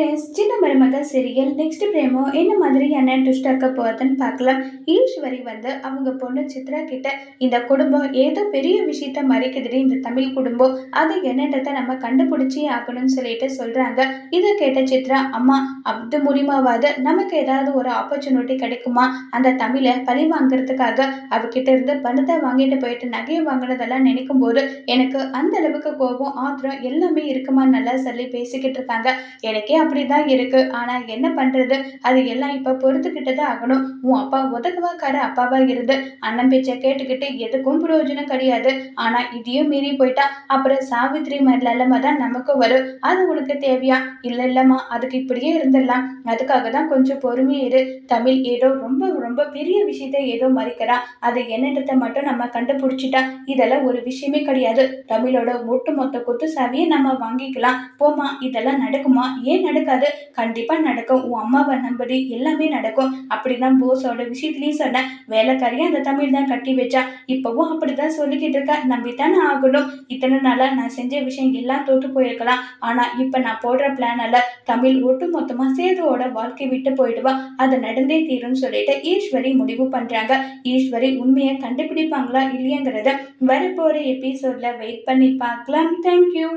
Friends சின்ன மருமக serial next பிரேமோ என்ன மாதிரியான ட்விஸ்ட் இருக்க போகுதுன்னு பார்க்கலாம். ஈஸ்வரி வந்து அவங்க பொண்ணு சித்ரா கிட்ட இந்த குடும்பம் ஏதோ பெரிய விஷயத்த மறைக்குதுடி இந்த தமிழ் குடும்பம். அது என்னன்றதை நம்ம கண்டுபிடிச்சி ஆகணும்னு சொல்லிட்டு சொல்கிறாங்க இதை கேட்ட சித்ரா அம்மா அது மூலியமாவது நமக்கு ஏதாவது ஒரு ஆப்பர்ச்சுனிட்டி கிடைக்குமா? அந்த தமிழை பழி வாங்குறதுக்காக அவகிட்ட இருந்து பணத்தை வாங்கிட்டு போயிட்டு நகையை வாங்கினதெல்லாம் நினைக்கும் போது எனக்கு அந்த அளவுக்கு கோபம் ஆத்திரம் எல்லாமே இருக்குமா நல்லா சொல்லி பேசிக்கிட்டு இருக்காங்க. எனக்கே அப்படி தான் இருக்கு. ஆனால் என்ன பண்ணுறது அது எல்லாம் இப்போ பொறுத்துக்கிட்டு தான் ஆகணும். உன் அப்பா உதகவாக்கார அப்பாவா இருந்து. அண்ணன் பேச்சை கேட்டுக்கிட்டு எதுக்கும் பிரயோஜனம் கிடையாது. ஆனால் இதையும் மீறி போயிட்டா அப்புறம் சாவித்ரி நிலைமை தான் நமக்கு வரும். அது உனக்கு தேவையா? இல்லை இல்லைம்மா அதுக்கு இப்படியே இருந்துடலாம். அதுக்காக தான் கொஞ்சம் பொறுமையா இரு. தமிழ் ஏதோ ரொம்ப ரொம்ப பெரிய விஷயத்த ஏதோ மறைக்கிறா. அது என்னன்றதை மட்டும் நம்ம கண்டுபிடிச்சிட்டா இதெல்லாம் ஒரு விஷயமே கிடையாது. தமிழோட ஒட்டு மொத்த குத்து சாவியை நம்ம வாங்கிக்கலாம். போமா இதெல்லாம் நடக்குமா? ஏன் நடக்காது. கண்டிப்பா நடக்கும். உன் அம்மாவை நம்படி. எல்லாமே நடக்கும். அப்படிதான் போஸோட விஷயத்துலயும் சொன்னேன். வேலைக்காரியும் அந்த தமிழ் தான் கட்டி வச்சா. இப்பவும் அப்படிதான் சொல்லிக்கிட்டு இருக்கா. நம்பித்தானே ஆகணும். இத்தனை நாளா நான் செஞ்ச விஷயம் எல்லாம் தோற்று போயிருக்கலாம். ஆனா இப்ப நான் போடுற பிளானால தமிழ் ஒட்டு மொத்தமா சேதுவோட வாழ்க்கை விட்டு போயிடுவா. அது நடந்தே தீரும்னு சொல்லிட்டு ஈஸ்வரி முடிவு பண்றாங்க. ஈஸ்வரி உண்மையை கண்டுபிடிப்பாங்களா இல்லையங்கிறத வரப்போற எபிசோட்ல வெயிட் பண்ணி பார்க்கலாம். தேங்க்யூ